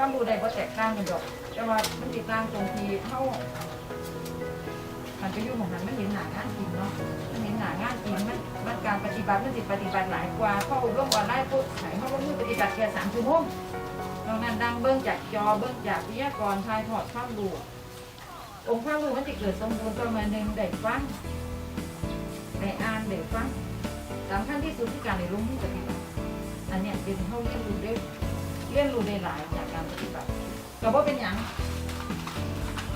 ครือข่ายความรู้ใดบ่แตกต่างกันดอก แต่ว่ามันติดต่างตรงที่เฮามันไปอยู่ของมันไมันเห็นหนางานจริงเนาะมันเห็นหนางานจริงมันมันการปฏิบัติมันสิดปฏิบัติหลายกว่าเข้าร่วมออนไลน์ปุ๊บไหนเข้าลงมือปฏิบัติแค่สามชั่วโมงตรงนั้นดังเบิ้องจากจอเบิ้องจากวิทยากรทายถอดความรู้องค์ความรู้มันจะเกิดสมบูรณ์ประมาณหนึ่งได้ฟังได้อ่านได้ฟังสำคัญที่สุดที่การในลงมือปฏิบัติอันเนี้ยเป็นเขาเรียนรู้ได้เรียนรู้ได้หลายจากการ ก็บ่เป็นหยัง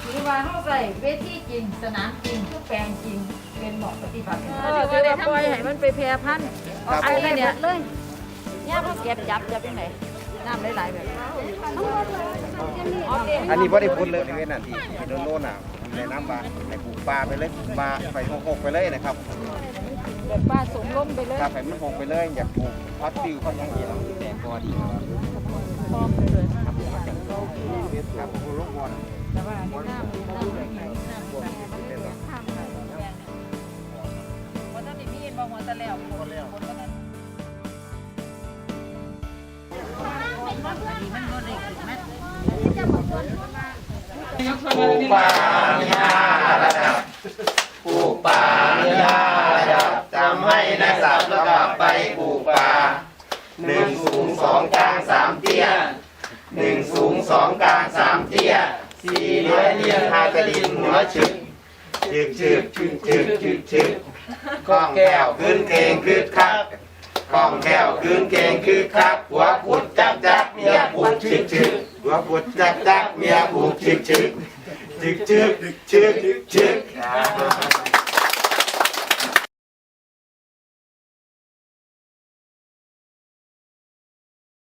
หรือว่าเขาใส่เวทีจริง สนามจริงทุกแปลงจริง เป็นหมอกปฏิบัติเออคือว่าปล่อยให้มันไปแพร่พันธุ์ครับอันนี้เนี่ยเลยย่าเขาเก็บจับจับยังไงน้ำหลายๆแบบอ๋อเต็มอันนี้บ่ได้พูดเลยในเว้นนั่นที่ที่โดนโน่นน่ะในน้ำบาให้ปลูกปลาไปเลยปลูกปลาไปหกๆไปเลยนะครับแบบป้าสมล้มไปเลยครับให้มันหกไปเลยอยากปลูกพัดฟิวพัดหยังอีกแล้วแต่ก็ดีครับพร้อมเลย ครับครับผมลูกบอลแต่ว่าอันนี้น้ำน้ำไม่มีน้ำไม่มีข้ามไปวันนั้นนี่มีบอกหัวตะแล้วคนแล้วคนนั้นปลูกป่าหญ้าระดับปลูกป่าญาระดับจำให้นะสับแล้วก็ไปปลูกป่าหนึ่งสูงสองกลางสามเตี้ย หนึ่งสูงสองกลางสามเตี้ยสี่เลี้ยเลี้ยงหากระดินหัวฉึกฉึกฉึกฉึกฉึกฉึกฉึกก้องแก้วขึ้นเกงคึกคักก้องแก้วขึ้นเกงคึกคักหัวปุดจับจับเมียปุดฉึกฉึกหัวปุดจับจับเมียปุดฉึกฉึกชึกชึกชึกชึก